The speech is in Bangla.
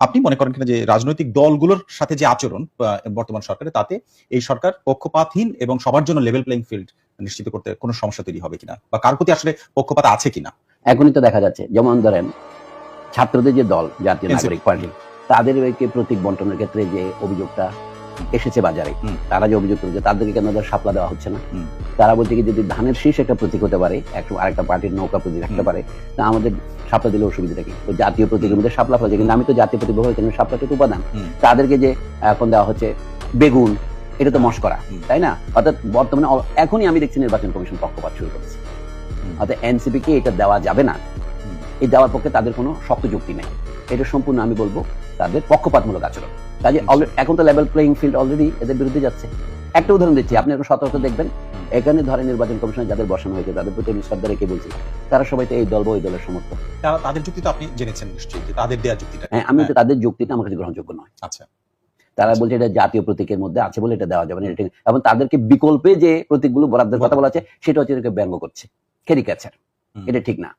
আপনি মনে করেন কিনা যে রাজনৈতিক দলগুলোর সাথে যে আচরণ বর্তমান সরকারের তাতে এই সরকার পক্ষপাতহীন এবং সবার জন্য লেভেল প্লেইং ফিল্ড নিশ্চিত করতে কোনো সমস্যা তৈরি হবে কিনা বা কার প্রতি আসলে পক্ষপাত আছে কিনা? এখনই তো দেখা যাচ্ছে যেমন ধরেন ছাত্রদের যে দল জাতীয় নাগরিক পার্টি তাদের প্রতীক বন্টনের ক্ষেত্রে যে অভিযোগটা এসেছে বাজারে। তারা যে অভিযোগ করেছে তাদেরকে কেন সাপলা দেওয়া হচ্ছে না? তারা বলছে কি যদি ধানের শীষ একটা প্রতীক হতে পারে একটু আরেকটা পার্টির নৌকা প্রতীক থাকতে পারে তা আমাদের সাপলা দিলে অসুবিধা কি? তো জাতীয় প্রতীকের মধ্যে সাপলা ফেলা কিন্তু আমি তো জাতীয় প্রতীক ব্যবহার করি সাপলাটা তো উপাদান। তাদেরকে যে এখন দেওয়া হচ্ছে বেগুন এটা তো মস্করা হুম। তাই না? অর্থাৎ বর্তমানে এখনই আমি দেখছি নির্বাচন কমিশন পক্ষপাত শুরু করেছে। অর্থাৎ এনসিপি কে এটা দেওয়া যাবে না। এই দেওয়ার পক্ষে তাদের কোনো শক্ত যুক্তি নেই। এটা সম্পূর্ণ আমি বলব তাদের পক্ষপাতমূলক আচরণ। কাজে আচ্ছা। এখন তো লেভেল প্লেইং ফিল্ড অলরেডি এদের বিরুদ্ধে যাচ্ছে। একটা উদাহরণ দিচ্ছি আপনি একটু সতর্ক দেখবেন এখানে ধরেন নির্বাচন কমিশনে যাদের বসানো হয়েছে তাদের প্রতি আমি শ্রদ্ধা রেখে বলছি তারা সবাই তো এই দল বা ওই দলের সমর্থক। তারা তাদের যুক্তি তো আপনি জেনেছেন নিশ্চয়ই যে তাদের দেওয়া যুক্তিটা। হ্যাঁ আমি তো তাদের যুক্তিটা আমার কাছে গ্রহণযোগ্য নয়। আচ্ছা। তারা আচ্ছা। বলছে এটা জাতীয় প্রতীকের মধ্যে আছে বলে এটা দেওয়া যাবে না এটা এবং তাদেরকে বিকল্পে যে প্রতীকগুলো বরাদ্দের কথা বলা। আছে সেটা হচ্ছে এটাকে ব্যঙ্গ করছে ক্যারিকাচার। এটা ঠিক না।